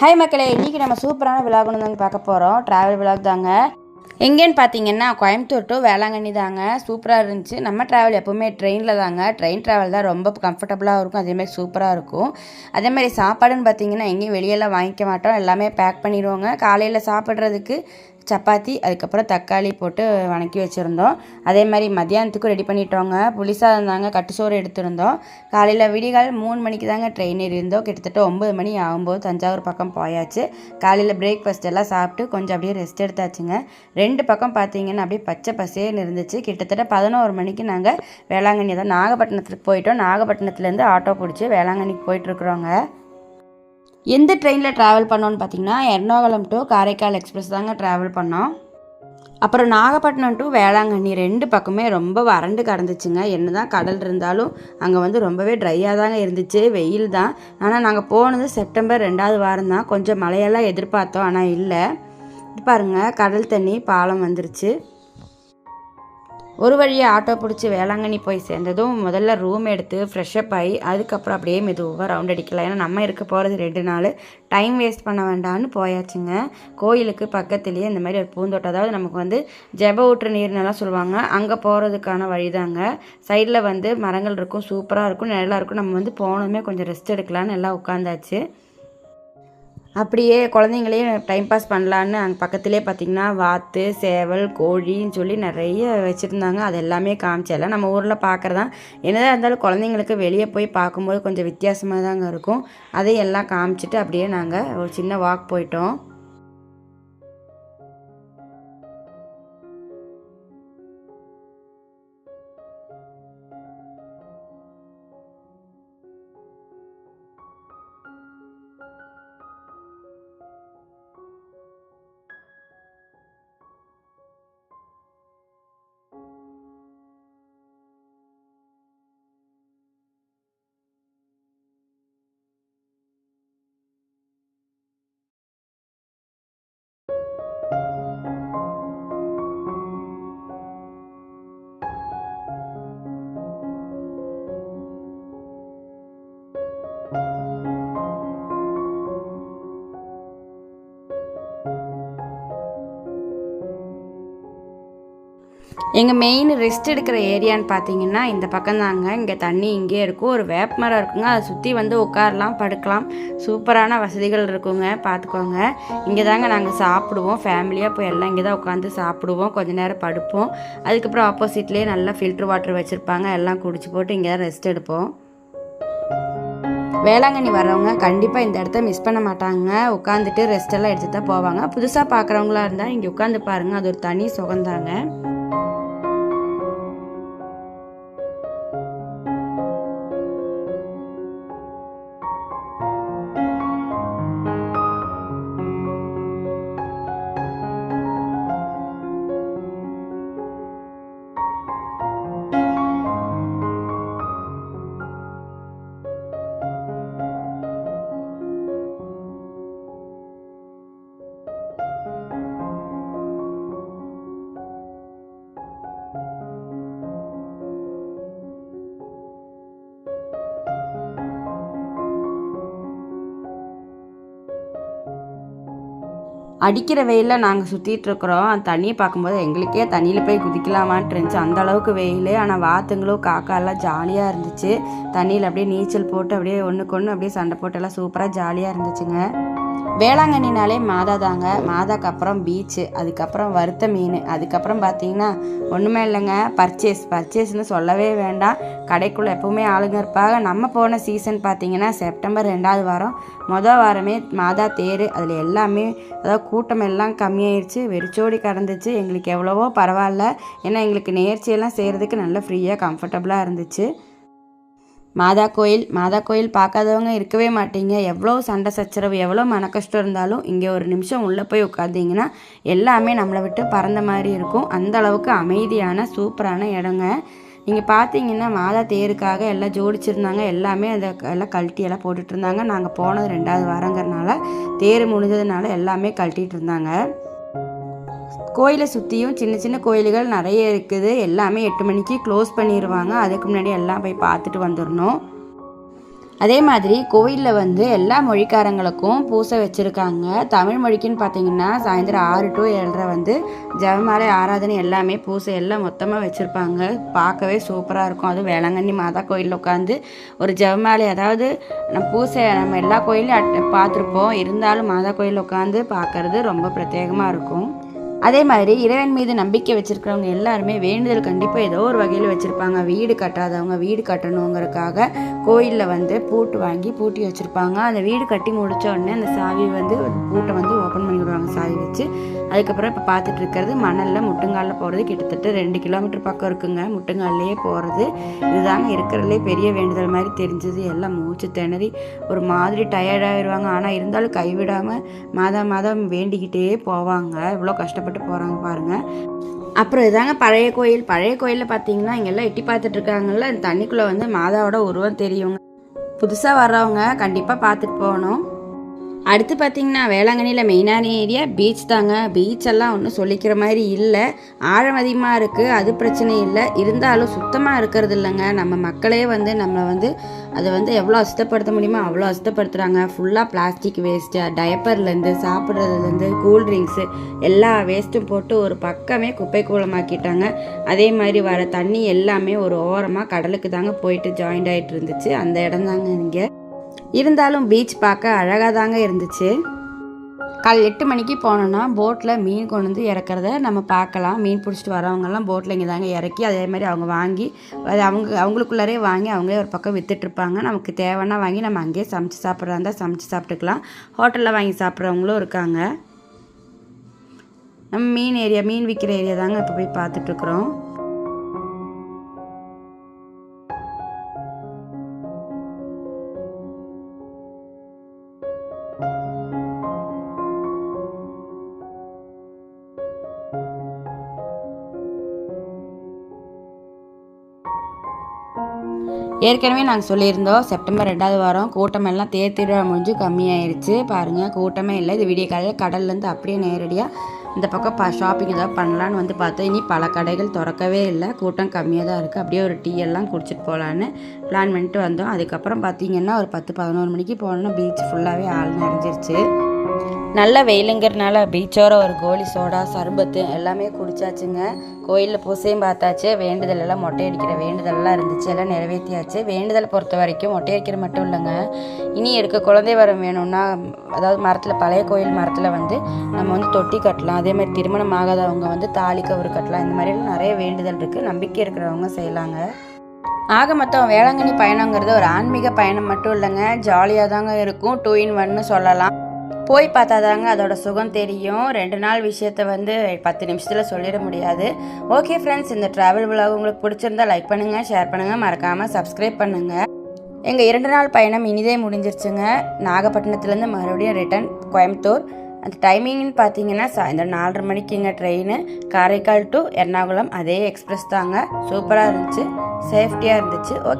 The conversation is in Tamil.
ஹாய் மக்களே இன்றைக்கி நம்ம சூப்பரான விலாகுன்னு தாங்க பார்க்க போகிறோம் ட்ராவல் விலாக் தாங்க. எங்கேன்னு பார்த்தீங்கன்னா கோயம்புத்தூர் டு வேளாங்கண்ணி தாங்க. சூப்பராக இருந்துச்சு. நம்ம ட்ராவல் எப்போவுமே ட்ரெயினில் தாங்க. ட்ரெயின் ட்ராவல் தான் ரொம்ப கம்ஃபர்டபுளாக இருக்கும். அதேமாதிரி சூப்பராக இருக்கும். அதேமாதிரி சாப்பாடுன்னு பார்த்தீங்கன்னா எங்கேயும் வெளியெல்லாம் வாங்கிக்க மாட்டோம். எல்லாமே பேக் பண்ணிடுவோங்க. காலையில் சாப்பிட்றதுக்கு சப்பாத்தி அதுக்கப்புறம் தக்காளி போட்டு வணக்கி வச்சுருந்தோம். அதே மாதிரி மத்தியானத்துக்கும் ரெடி பண்ணிட்டோங்க. புளிசாதம் தாங்க கட்டுச்சோறு எடுத்திருந்தோம். காலையில் விடிகால் மூணு மணிக்கு தாங்க ட்ரெயின் இருந்தோம். கிட்டத்தட்ட ஒம்பது மணி ஆகும்போது தஞ்சாவூர் பக்கம் போயாச்சு. காலையில் பிரேக்ஃபாஸ்ட் எல்லாம் சாப்பிட்டு கொஞ்சம் அப்படியே ரெஸ்ட் எடுத்தாச்சுங்க. ரெண்டு பக்கம் பார்த்தீங்கன்னா அப்படியே பச்சை பசேன்னு இருந்துச்சு. கிட்டத்தட்ட பதினோரு மணிக்கு நாங்கள் வேளாங்கண்ணி தான் நாகப்பட்டினத்துக்கு போயிட்டோம். நாகப்பட்டினத்துலேருந்து ஆட்டோ பிடிச்சி வேளாங்கண்ணிக்கு போயிட்டுருக்குறோங்க எந்த ட்ரெயினில் ட்ராவல் பண்ணோன்னு பார்த்தீங்கன்னா எர்ணாகுளம் டு காரைக்கால் எக்ஸ்பிரஸ் தாங்க ட்ராவல் பண்ணோம். அப்புறம் நாகப்பட்டினம் டு வேளாங்கண்ணி ரெண்டு பக்கமே ரொம்ப வறண்டு கிடந்துச்சுங்க. என்ன தான் கடல் இருந்தாலும் அங்கே வந்து ரொம்பவே ட்ரையாக தாங்க இருந்துச்சு. வெயில் தான். ஆனால் நாங்கள் போனது செப்டம்பர் ரெண்டாவது வாரம் தான். கொஞ்சம் மழையெல்லாம் எதிர்பார்த்தோம் ஆனால் இல்லை. பாருங்கள் கடல் தண்ணி பாலம் வந்துருச்சு. ஒரு வழியாக ஆட்டோ பிடிச்சி வேளாங்கண்ணி போய் சேர்ந்ததும் முதல்ல ரூம் எடுத்து ஃப்ரெஷ்அப் ஆகி அதுக்கப்புறம் அப்படியே மெதுவாக ரவுண்ட் அடிக்கலாம். ஏன்னா நம்ம இருக்க போகிறது ரெண்டு நாள். டைம் வேஸ்ட் பண்ண வேண்டாம்னு போயாச்சுங்க. கோயிலுக்கு பக்கத்துலேயே இந்த மாதிரி ஒரு பூந்தோட்டம் அதாவது நமக்கு வந்து ஜெப ஊற்று நீர்னெல்லாம் சொல்லுவாங்க. அங்கே போகிறதுக்கான வழிதாங்க. சைடில் வந்து மரங்கள் இருக்கும் சூப்பராக இருக்கும் நல்லாயிருக்கும் இருக்கும். நம்ம வந்து போனதுமே கொஞ்சம் ரெஸ்ட் எடுக்கலான்னு எல்லாம் உட்காந்தாச்சு அப்படியே குழந்தைங்களையும் டைம் பாஸ் பண்ணலான்னு அங்கே பக்கத்துலேயே பார்த்திங்கன்னா வாத்து சேவல் கோழின்னு சொல்லி நிறைய வச்சுருந்தாங்க. அது எல்லாமே காமிச்செல்லாம் நம்ம ஊரில் பார்க்குறதான் என்னதான் இருந்தாலும் குழந்தைங்களுக்கு வெளியே போய் பார்க்கும்போது கொஞ்சம் வித்தியாசமாக தாங்க இருக்கும். அதையெல்லாம் காமிச்சிட்டு அப்படியே நாங்கள் ஒரு சின்ன வாக் போயிட்டோம். எங்கள் மெயின் ரெஸ்ட் எடுக்கிற ஏரியான்னு பார்த்தீங்கன்னா இந்த பக்கம் தாங்க. இங்கே தண்ணி இங்கே இருக்கும். ஒரு வேப் மரம் இருக்குங்க. அதை சுற்றி வந்து உட்காரலாம் படுக்கலாம். சூப்பரான வசதிகள் இருக்குங்க. பார்த்துக்கோங்க இங்கே தாங்க நாங்கள் சாப்பிடுவோம். ஃபேமிலியாக போய் எல்லாம் இங்கே தான் உட்காந்து சாப்பிடுவோம். கொஞ்ச நேரம் படுப்போம். அதுக்கப்புறம் ஆப்போசிட்லேயே நல்லா ஃபில்ட்ரு வாட்டர் வச்சுருப்பாங்க. எல்லாம் குடிச்சு போட்டு இங்கே தான் ரெஸ்ட் எடுப்போம். வேளாங்கண்ணி வர்றவங்க கண்டிப்பாக இந்த இடத்த மிஸ் பண்ண மாட்டாங்க. உட்காந்துட்டு ரெஸ்ட் எல்லாம் எடுத்து தான் போவாங்க. புதுசாக பார்க்குறவங்களா இருந்தால் இங்கே உட்காந்து பாருங்கள் அது ஒரு தனி சுகந்தாங்க. அடிக்கிற வெயிலில் நாங்கள் சுற்றிட்டு இருக்கிறோம். அந்த தண்ணியை பார்க்கும்போது எங்களுக்கே தண்ணியில் போய் குதிக்கலாமான்ட்டு இருந்துச்சு. அந்த அளவுக்கு வெயில். ஆனால் வாத்துங்களும் காக்காலாம் ஜாலியாக இருந்துச்சு. தண்ணியில் அப்படியே நீச்சல் போட்டு அப்படியே ஒன்றுக்கு ஒன்று அப்படியே சண்டை போட்டெல்லாம் சூப்பராக ஜாலியாக இருந்துச்சுங்க. வேளாங்கண்ணினாலே மாதா தாங்க. மாதாக்கு அப்புறம் பீச்சு அதுக்கப்புறம் வறுத்த மீன் அதுக்கப்புறம் பார்த்தீங்கன்னா ஒன்றுமே இல்லைங்க. பர்ச்சேஸ் பர்ச்சேஸ்னு சொல்லவே வேண்டாம். கடைக்குள்ளே எப்பவுமே ஆளுங்க இருப்பாங்க. நம்ம போன சீசன் பார்த்தீங்கன்னா செப்டம்பர் ரெண்டாவது வாரம். மொதல் வாரமே மாதா தேர். அதில் எல்லாமே அதாவது கூட்டம் எல்லாம் கம்மியாயிடுச்சு வெறிச்சோடி கடந்துச்சு. எங்களுக்கு எவ்வளவோ பரவாயில்ல. ஏன்னா எங்களுக்கு நேர்ச்சியெல்லாம் செய்கிறதுக்கு நல்லா ஃப்ரீயாக கம்ஃபர்டபுளாக இருந்துச்சு. மாதா கோயில் மாதா கோயில் பார்க்காதவங்க இருக்கவே மாட்டீங்க. எவ்வளோ சண்டை சச்சரவு எவ்வளோ மன கஷ்டம் இருந்தாலும் இங்கே ஒரு நிமிஷம் உள்ளே போய் உட்காந்திங்கன்னா எல்லாமே நம்மளை விட்டு பறந்த மாதிரி இருக்கும். அந்த அளவுக்கு அமைதியான சூப்பரான இடங்க. நீங்கள் பார்த்தீங்கன்னா மாதா தேருக்காக எல்லாம் ஜோடிச்சிருந்தாங்க. எல்லாமே அதை எல்லாம் கழட்டி எல்லாம் போட்டுட்டு இருந்தாங்க. நாங்கள் போனது ரெண்டாவது வாரங்கிறனால தேர் முடிஞ்சதுனால எல்லாமே கழட்டிகிட்டு இருந்தாங்க. கோயிலை சுற்றியும் சின்ன சின்ன கோயில்கள் நிறைய இருக்குது. எல்லாமே எட்டு மணிக்கு க்ளோஸ் பண்ணிடுவாங்க அதுக்கு முன்னாடி எல்லாம் போய் பார்த்துட்டு வந்துடணும் அதே மாதிரி கோயிலில் வந்து எல்லா மொழிக்காரங்களுக்கும் பூசை வச்சுருக்காங்க. தமிழ் மொழிக்குன்னு பார்த்தீங்கன்னா சாயந்தரம் ஆறு டு ஏழரை வந்து ஜெபமாலை ஆராதனை எல்லாமே பூசை எல்லாம் மொத்தமாக வச்சுருப்பாங்க. பார்க்கவே சூப்பராக இருக்கும். அதுவும் வேளாங்கண்ணி மாதா கோயிலில் உட்காந்து ஒரு ஜெபமாலை அதாவது நம்ம பூசை நம்ம எல்லா கோயிலையும் பார்த்துருப்போம். இருந்தாலும் மாதா கோயிலில் உட்காந்து பார்க்கறது ரொம்ப பிரத்யேகமாக இருக்கும். அதே மாதிரி இறைவன் மீது நம்பிக்கை வச்சுருக்கிறவங்க எல்லாருமே வேண்டுதல் கண்டிப்பாக ஏதோ ஒரு வகையில் வச்சுருப்பாங்க. வீடு கட்டாதவங்க வீடு கட்டணுங்கிறதுக்காக கோயிலில் வந்து பூட்டு வாங்கி பூட்டி வச்சுருப்பாங்க. அந்த வீடு கட்டி முடித்த உடனே அந்த சாவி வந்து பூட்டை வந்து போடுவாங்க சாவி வச்சு அதுக்கப்புறம் இப்போ பார்த்துட்டு இருக்கிறது மணலில் முட்டுங்காலில் போகிறது கிட்டத்தட்ட ரெண்டு கிலோமீட்டர் பக்கம் இருக்குங்க. முட்டுங்கால்லையே போகிறது இதுதாங்க இருக்கிறதுலே பெரிய வேண்டுதல் மாதிரி தெரிஞ்சது. எல்லாம் மூச்சு திணறி ஒரு மாதிரி டயர்டாகிடுவாங்க ஆனால் இருந்தாலும் கைவிடாமல் மாதம் மாதம் வேண்டிக்கிட்டே போவாங்க. இவ்வளோ கஷ்டப்பட்டு போகிறாங்க பாருங்கள் அப்புறம் இதாங்க பழைய கோயில். பழைய கோயிலில் பார்த்தீங்கன்னா இங்கெல்லாம் எட்டி பார்த்துட்டு இருக்காங்கல்ல தண்ணிக்குள்ளே வந்து மாதாவோட உருவம் தெரியுங்க. புதுசாக வர்றவங்க கண்டிப்பாக பார்த்துட்டு போகணும். அடுத்து பார்த்தீங்கன்னா வேளாங்கண்ணியில் மெயினான ஏரியா பீச் தாங்க. பீச் எல்லாம் ஒன்றும் சொல்லிக்கிற மாதிரி இல்லை. ஆழம் அதிகமாக இருக்குது அது பிரச்சனை இல்லை. இருந்தாலும் சுத்தமாக இருக்கிறது இல்லைங்க. நம்ம மக்களே வந்து நம்மளை வந்து அதை வந்து எவ்வளோ அசுத்தப்படுத்த முடியுமோ அவ்வளோ அசுத்தப்படுத்துகிறாங்க ஃபுல்லாக பிளாஸ்டிக் வேஸ்ட்டு டயப்பர்லேருந்து சாப்பிட்றதுலேருந்து கூல்ட்ரிங்க்ஸு எல்லா வேஸ்ட்டும் போட்டு ஒரு பக்கமே குப்பை கூலமாக்கிட்டாங்க அதே மாதிரி வர தண்ணி எல்லாமே ஒரு ஓரமாக கடலுக்கு தாங்க போயிட்டு ஜாயிண்ட் ஆகிட்டு இருந்துச்சு. அந்த இடம் தாங்க இங்கே. இருந்தாலும் பீச் பார்க்க அழகாக தாங்க இருந்துச்சு. கால் எட்டு மணிக்கு போனோன்னா போட்டில் மீன் கொண்டு வந்து இறக்குறத நம்ம பார்க்கலாம். மீன் பிடிச்சிட்டு வரவங்கெல்லாம் போட்டில் இங்கே தாங்க இறக்கி அதே மாதிரி அவங்க வாங்கி அது அவங்க அவங்களுக்குள்ளாரே வாங்கி அவங்களே ஒரு பக்கம் விற்றுட்ருப்பாங்க நமக்கு தேவைன்னா வாங்கி நம்ம அங்கேயே சமைச்சு சாப்பிட்றதா இருந்தால் சமைச்சு சாப்பிட்டுக்கலாம். ஹோட்டலில் வாங்கி சாப்பிட்றவங்களும் இருக்காங்க. நம்ம மீன் ஏரியா மீன் விற்கிற ஏரியா தாங்க இப்போ போய் பார்த்துட்ருக்குறோம் ஏற்கனவே நாங்கள் சொல்லியிருந்தோம் செப்டம்பர் ரெண்டாவது வாரம் கூட்டம் எல்லாம் தேர் திருவிழா முடிஞ்சு கம்மியாயிருச்சு. பாருங்கள் கூட்டமே இல்லை. இது விடிய காலையில் கடல்லேருந்து அப்படியே நேரடியாக இந்த பக்கம் ப ஷாப்பிங் ஏதாவது பண்ணலான்னு வந்து பார்த்தோம். இனி பல கடைகள் திறக்கவே இல்லை. கூட்டம் கம்மியாக தான் இருக்குது அப்படியே ஒரு டீ எல்லாம் குடிச்சிட்டு போகலான்னு பிளான் பண்ணிட்டு வந்தோம். அதுக்கப்புறம் பார்த்தீங்கன்னா ஒரு பத்து பதினோரு மணிக்கு போனோன்னா பீச் ஃபுல்லாகவே ஆள் நிறைஞ்சிருச்சு. நல்ல வெயிலுங்கிறனால பீச்சோர ஒரு கோலி சோடா சர்பத்து எல்லாமே குடிச்சாச்சுங்க. கோயிலில் பூசையும் பார்த்தாச்சு. வேண்டுதல் எல்லாம் மொட்டை அடிக்கிற வேண்டுதல்லாம் இருந்துச்சு. எல்லாம் நிறைவேற்றியாச்சு வேண்டுதல் பொறுத்த வரைக்கும் மொட்டை அடிக்கிற மட்டும் இல்லைங்க. இனி இருக்க குழந்தை வரம் வேணும்னா அதாவது மரத்தில் பழைய கோயில் மரத்தில் வந்து நம்ம வந்து தொட்டி கட்டலாம். அதே மாதிரி திருமணம் ஆகாதவங்க வந்து தாலி கவர் கட்டலாம். இந்த மாதிரிலாம் நிறைய வேண்டுதல் இருக்குது நம்பிக்கை இருக்கிறவங்க செய்யலாங்க. ஆக மொத்தம் வேளாங்கண்ணி பயணங்கிறது ஒரு ஆன்மீக பயணம் மட்டும் இல்லைங்க. ஜாலியாக தாங்க இருக்கும். டூ இன் ஒன்னு சொல்லலாம். போய் பார்த்தாதாங்க அதோட சுகம் தெரியும். ரெண்டு நாள் விஷயத்த வந்து பத்து நிமிஷத்தில் சொல்லிட முடியாது. ஓகே ஃப்ரெண்ட்ஸ் இந்த ட்ராவல் விலாக் உங்களுக்கு பிடிச்சிருந்தா லைக் பண்ணுங்கள் ஷேர் பண்ணுங்கள் மறக்காமல் சப்ஸ்கிரைப் பண்ணுங்கள் எங்கள் இரண்டு நாள் பயணம் இனிதே முடிஞ்சிருச்சுங்க. நாகப்பட்டினத்துலேருந்து மறுபடியும் ரிட்டர்ன் கோயம்புத்தூர். அந்த டைமிங்னு பார்த்தீங்கன்னா சாயந்தரம் நாலரை மணிக்குங்க ட்ரெயின் காரைக்கால் டு எர்ணாகுளம் அதே எக்ஸ்பிரஸ் தாங்க. சூப்பராக இருந்துச்சு. சேஃப்டியாக இருந்துச்சு. ஓகே